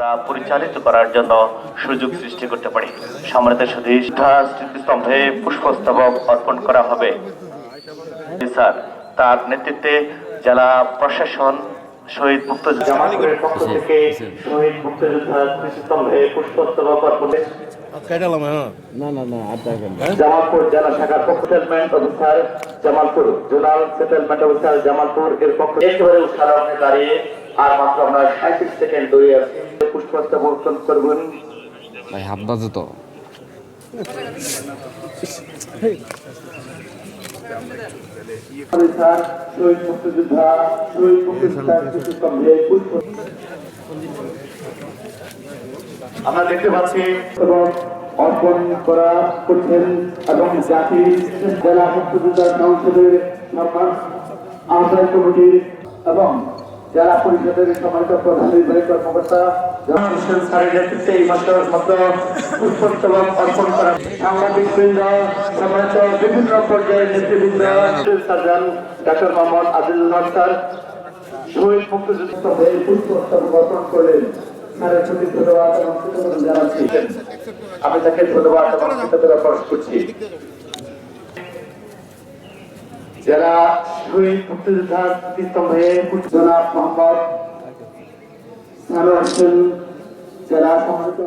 আমরা পরিচালিত করার জন্য সুযোগ সৃষ্টি করতে পারি। সুধী স্মৃতিস্তম্ভে পুষ্পস্তবক অর্পণ করা হবে। স্যার তার নেতৃত্বে জেলা প্রশাসন শহীদ মুক্তযোদ্ধা জামালপুরের পক্ষ থেকে শহীদ মুক্তিযোদ্ধা স্মৃতিস্তম্ভে পুষ্পস্তবক অর্পণে কেটালাম হ্যাঁ। না না না আর জামালপুর জেলা শাখার পক্ষ settlement officer Jamalpur zonal settlement officer Jamalpur এর পক্ষ একেবারে উৎসাহে দাঁড়িয়ে আর মাত্র আমরা সাঁত্রিশ সেকেন্ড দৌড়ে আছি। পুষ্পস্তবক অর্পণ করবেন ভাই হাত বাজে তো। আমরা দেখতে পাচ্ছি এবং অর্পণ করা করছেন এবং জাতির জেলা মুক্তিযোদ্ধা সংসদের সম্মান আহ্বায়ক কমিটির এবং জেলা পরিষদের সম্মানিত প্রধান কর্মকর্তা হোসেন স্যারের নেতৃত্বে এই মাত্র মাত্র পুষ্পস্তবক অর্পণ করা সাংবাদিক বৃন্দ, সম্মানিত বিভিন্ন পর্যায়ের নেতৃবৃন্দ, surgeon doctor Mohammad Adil sir, শহীদ মুক্তিযুদ্ধ অর্পণ করলেন আমি তাকে ধন্যবাদ এবং কৃতজ্ঞতা প্রকাশ করছি। যারা শহীদ মুক্তিযোদ্ধা স্মৃতিস্তম্ভে জনাব মোহাম্মদ সানোয়ার হোসেন যারা সম্মানিত